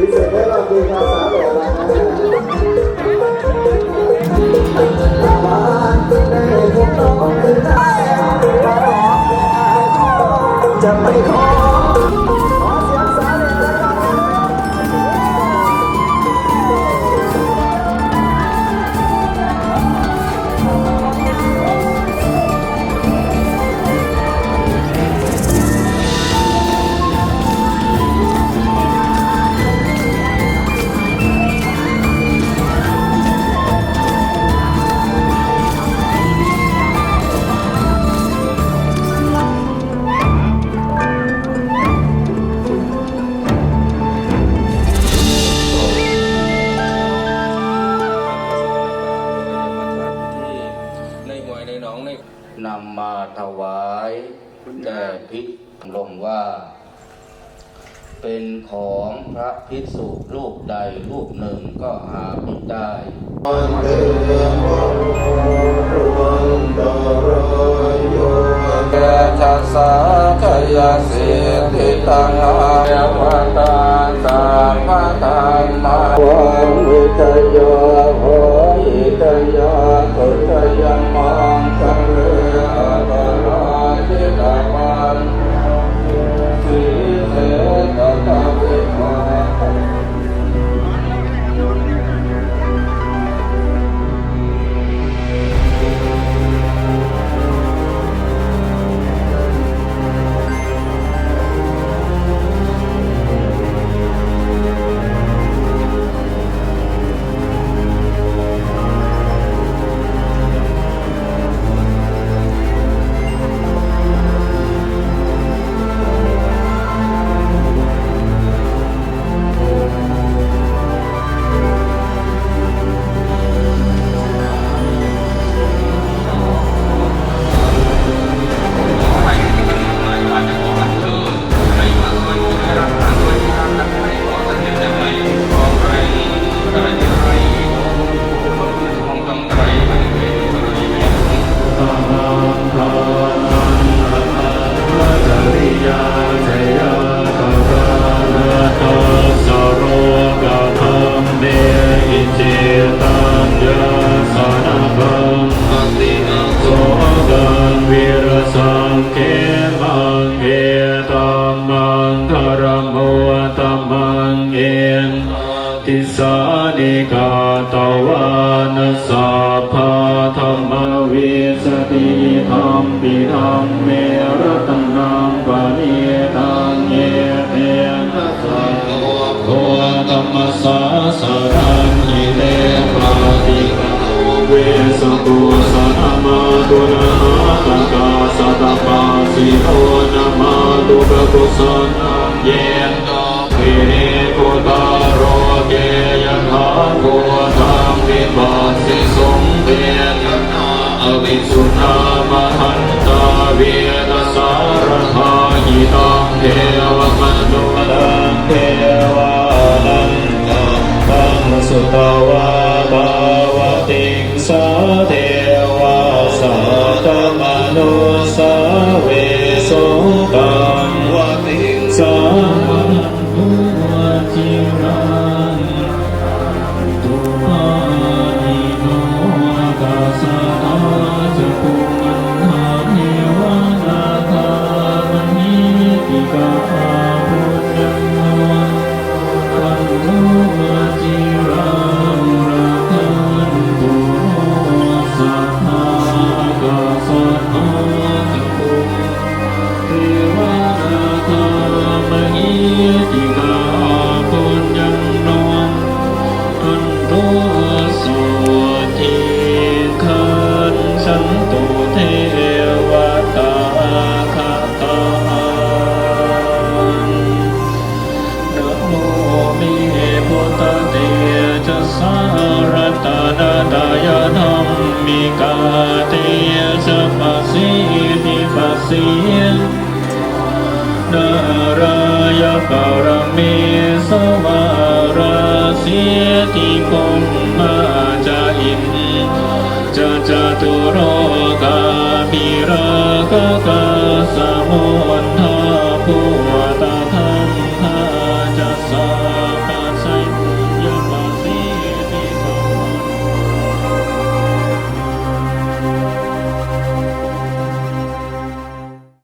พิเศษได้ลองดูภาษาโลกนะ ถวายแด่พิษลงว่า เป็นของพระภิกษุรูปใดรูปหนึ่งก็หาไม่ได้แกชัสสะขยาสิทธิตังอาเยวตาสา มมังคารโมตัมังเอนติสานิกาตวานสสะพาธรรมวิสติธรรมปิธรรมเมรตนังปะเนตังเยเตนะสังโฆธรรมสาสารัง สิสงเวทนาอวิสุทามหันตาเวนัสารหาหิตังเทวมนุลังเทวานังกังสุตา ติก เสี